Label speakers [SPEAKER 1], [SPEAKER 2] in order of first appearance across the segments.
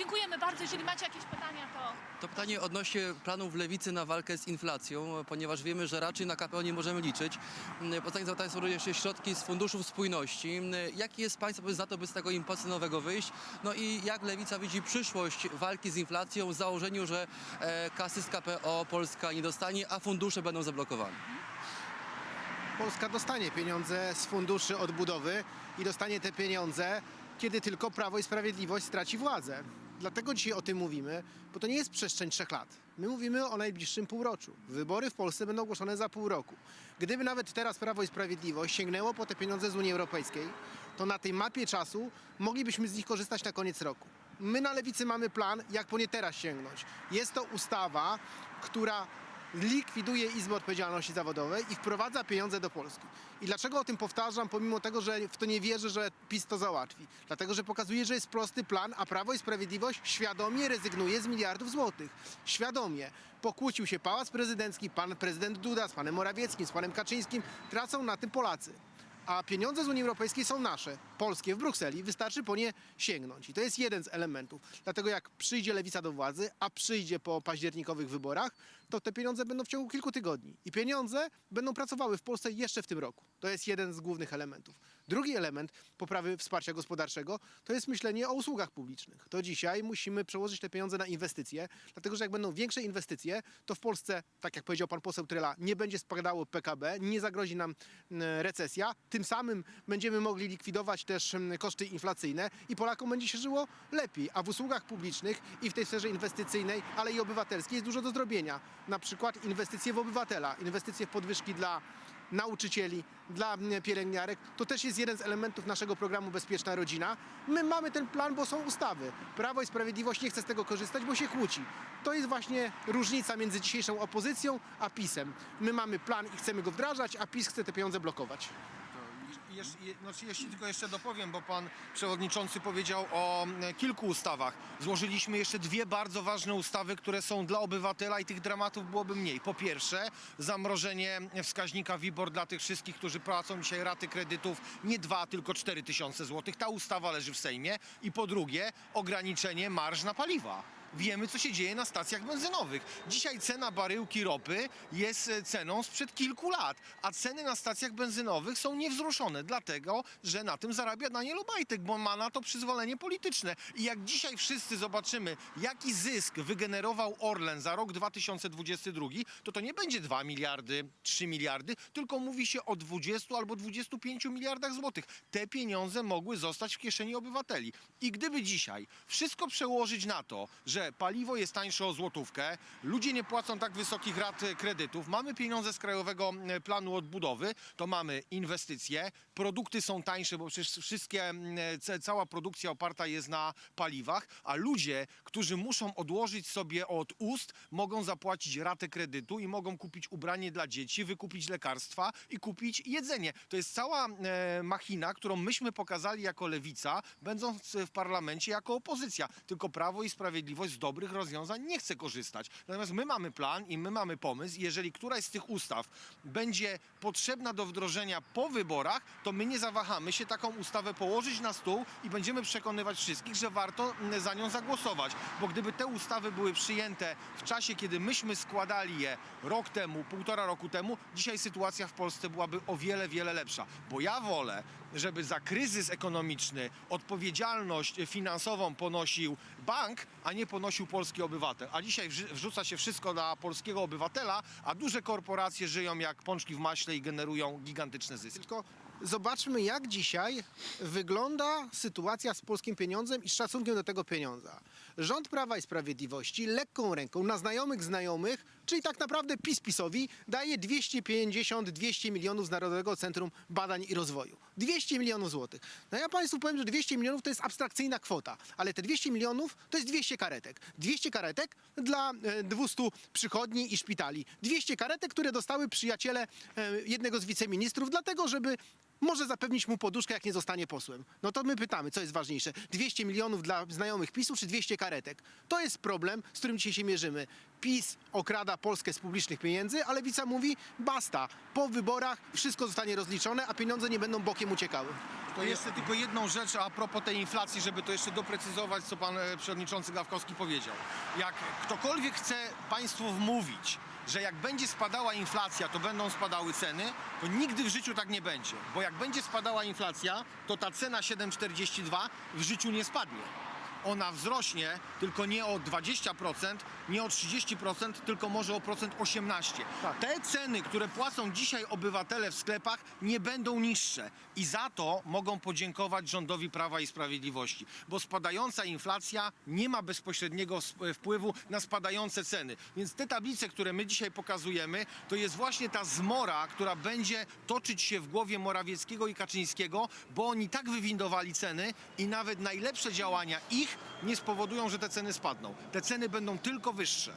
[SPEAKER 1] Dziękujemy bardzo. Jeżeli macie jakieś pytania, to
[SPEAKER 2] To pytanie odnośnie planów lewicy na walkę z inflacją, ponieważ wiemy, że raczej na KPO nie możemy liczyć. Poza tym zapytanie są również środki z funduszów spójności. Mm, Jaki jest Państwa pomysł na to, by z tego impasu nowego wyjść? No i jak lewica widzi przyszłość walki z inflacją w założeniu, że e, kasy z KPO Polska nie dostanie, a fundusze będą zablokowane?
[SPEAKER 3] Polska dostanie pieniądze z funduszy odbudowy i dostanie te pieniądze, kiedy tylko Prawo i Sprawiedliwość straci władzę. Dlatego dzisiaj o tym mówimy, bo to nie jest przestrzeń trzech lat. My mówimy o najbliższym półroczu. Wybory w Polsce będą ogłoszone za pół roku. Gdyby nawet teraz Prawo i Sprawiedliwość sięgnęło po te pieniądze z Unii Europejskiej, to na tej mapie czasu moglibyśmy z nich korzystać na koniec roku. My na Lewicy mamy plan, jak po nie teraz sięgnąć. Jest to ustawa, która likwiduje Izbę Odpowiedzialności Zawodowej i wprowadza pieniądze do Polski. I dlaczego o tym powtarzam, pomimo tego, że w to nie wierzę, że PiS to załatwi? Dlatego, że pokazuje, że jest prosty plan, a Prawo i Sprawiedliwość świadomie rezygnuje z miliardów złotych. Świadomie. Pokłócił się Pałac Prezydencki, pan prezydent Duda z panem Morawieckim, z panem Kaczyńskim. Tracą na tym Polacy. A pieniądze z Unii Europejskiej są nasze, polskie, w Brukseli. Wystarczy po nie sięgnąć. I to jest jeden z elementów. Dlatego jak przyjdzie lewica do władzy, a przyjdzie po październikowych wyborach, to te pieniądze będą w ciągu kilku tygodni. I pieniądze będą pracowały w Polsce jeszcze w tym roku. To jest jeden z głównych elementów. Drugi element poprawy wsparcia gospodarczego to jest myślenie o usługach publicznych. To dzisiaj musimy przełożyć te pieniądze na inwestycje, dlatego że jak będą większe inwestycje, to w Polsce, tak jak powiedział pan poseł Tryla, nie będzie spadało PKB, nie zagrozi nam mm, recesja. Tym samym będziemy mogli likwidować też koszty inflacyjne i Polakom będzie się żyło lepiej. A w usługach publicznych i w tej sferze inwestycyjnej, ale i obywatelskiej jest dużo do zrobienia. Na przykład inwestycje w obywatela, inwestycje w podwyżki dla nauczycieli, dla mm, pielęgniarek. To też jest jeden z elementów naszego programu Bezpieczna Rodzina. My mamy ten plan, bo są ustawy. Prawo i Sprawiedliwość nie chce z tego korzystać, bo się kłóci. To jest właśnie różnica między dzisiejszą opozycją a PiSem. My mamy plan i chcemy go wdrażać, a PiS chce te pieniądze blokować.
[SPEAKER 4] Jesz, je, znaczy jeśli tylko jeszcze dopowiem, bo pan przewodniczący powiedział o mm, kilku ustawach. Złożyliśmy jeszcze dwie bardzo ważne ustawy, które są dla obywatela i tych dramatów byłoby mniej. Po pierwsze, zamrożenie wskaźnika WIBOR dla tych wszystkich, którzy płacą dzisiaj raty kredytów nie 2, tylko 4 tysiące złotych. Ta ustawa leży w Sejmie. I po drugie, ograniczenie marż na paliwa. Wiemy, co się dzieje na stacjach benzynowych. Dzisiaj cena baryłki ropy jest e, ceną sprzed kilku lat, a ceny na stacjach benzynowych są niewzruszone, dlatego że na tym zarabia Daniel Obajtek, bo ma na to przyzwolenie polityczne. I jak dzisiaj wszyscy zobaczymy, jaki zysk wygenerował Orlen za rok 2022, to to nie będzie 2 miliardy, 3 miliardy, tylko mówi się o 20 albo 25 miliardach złotych. Te pieniądze mogły zostać w kieszeni obywateli. I gdyby dzisiaj wszystko przełożyć na to, że paliwo jest tańsze o złotówkę, ludzie nie płacą tak wysokich rat e, kredytów, mamy pieniądze z Krajowego e, Planu Odbudowy, to mamy inwestycje, produkty są tańsze, bo przecież wszystkie, e, ca- cała produkcja oparta jest na paliwach, a ludzie, którzy muszą odłożyć sobie od ust, mogą zapłacić ratę kredytu i mogą kupić ubranie dla dzieci, wykupić lekarstwa i kupić jedzenie. To jest cała machina, którą myśmy pokazali jako lewica, będąc w parlamencie jako opozycja. Tylko Prawo i Sprawiedliwość z dobrych rozwiązań nie chce korzystać. Natomiast my mamy plan i my mamy pomysł. Jeżeli któraś z tych ustaw będzie potrzebna do wdrożenia po wyborach, to my nie zawahamy się taką ustawę położyć na stół i będziemy przekonywać wszystkich, że warto za nią zagłosować. Bo gdyby te ustawy były przyjęte w czasie, kiedy myśmy składali je rok temu, półtora roku temu, dzisiaj sytuacja w Polsce byłaby o wiele, wiele lepsza. Bo ja wolę, żeby za kryzys ekonomiczny odpowiedzialność finansową ponosił bank, a nie ponosił polski obywatel. A dzisiaj wrzu- wrzuca się wszystko na polskiego obywatela, a duże korporacje żyją jak pączki w maśle i generują gigantyczne zyski.
[SPEAKER 3] Tylko zobaczmy, jak dzisiaj wygląda sytuacja z polskim pieniądzem i z szacunkiem do tego pieniądza. Rząd Prawa i Sprawiedliwości lekką ręką na znajomych znajomych, czyli tak naprawdę PiS PiSowi, daje 250-200 milionów z Narodowego Centrum Badań i Rozwoju. 200 milionów złotych. No ja Państwu powiem, że 200 milionów to jest abstrakcyjna kwota, ale te 200 milionów to jest 200 karetek. 200 karetek dla e, 200 przychodni i szpitali. 200 karetek, które dostały przyjaciele e, jednego z wiceministrów, dlatego żeby może zapewnić mu poduszkę, jak nie zostanie posłem. No to my pytamy, co jest ważniejsze? 200 milionów dla znajomych PiSu czy 200 karetek? To jest problem, z którym dzisiaj się mierzymy. PiS okrada Polskę z publicznych pieniędzy, a Lewica mówi basta. Po wyborach wszystko zostanie rozliczone, a pieniądze nie będą bokiem uciekały.
[SPEAKER 4] To jeszcze tylko jedną rzecz a propos tej inflacji, żeby to jeszcze doprecyzować, co pan e, przewodniczący Gawkowski powiedział. Jak ktokolwiek chce państwu wmówić, że jak będzie spadała inflacja, to będą spadały ceny, to nigdy w życiu tak nie będzie. Bo jak będzie spadała inflacja, to ta cena 7,42 w życiu nie spadnie. Ona wzrośnie tylko nie o 20%, nie o 30%, tylko może o procent 18%.
[SPEAKER 3] Tak.
[SPEAKER 4] Te ceny, które płacą dzisiaj obywatele w sklepach, nie będą niższe. I za to mogą podziękować rządowi Prawa i Sprawiedliwości. Bo spadająca inflacja nie ma bezpośredniego wpływu na spadające ceny. Więc te tablice, które my dzisiaj pokazujemy, to jest właśnie ta zmora, która będzie toczyć się w głowie Morawieckiego i Kaczyńskiego, bo oni tak wywindowali ceny i nawet najlepsze działania ich nie spowodują, że te ceny spadną. Te ceny będą tylko wyższe.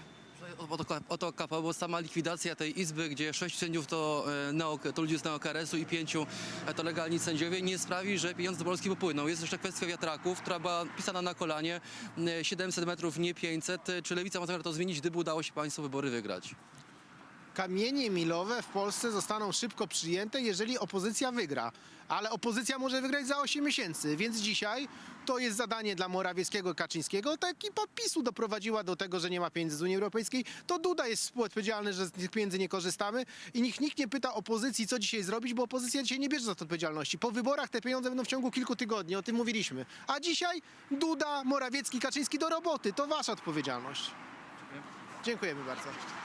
[SPEAKER 2] Oto, oto KPO, bo sama likwidacja tej izby, gdzie sześć sędziów to, e, neo, to ludzie z neokresu i pięciu e, to legalni sędziowie, nie sprawi, że pieniądze do Polski popłyną. Jest jeszcze kwestia wiatraków, która była pisana na kolanie, e, 700 metrów, nie 500. E, Czy Lewica ma zamiar to zmienić, gdyby udało się Państwu wybory wygrać?
[SPEAKER 3] Kamienie milowe w Polsce zostaną szybko przyjęte, jeżeli opozycja wygra. Ale opozycja może wygrać za 8 miesięcy, więc dzisiaj to jest zadanie dla Morawieckiego i Kaczyńskiego. Ta ekipa PiSu doprowadziła do tego, że nie ma pieniędzy z Unii Europejskiej. To Duda jest współodpowiedzialny, że z tych pieniędzy nie korzystamy i nikt, nikt nie pyta opozycji, co dzisiaj zrobić, bo opozycja dzisiaj nie bierze za to odpowiedzialności. Po wyborach te pieniądze będą w ciągu kilku tygodni, o tym mówiliśmy. A dzisiaj Duda, Morawiecki, Kaczyński do roboty. To wasza odpowiedzialność. Dziękujemy bardzo.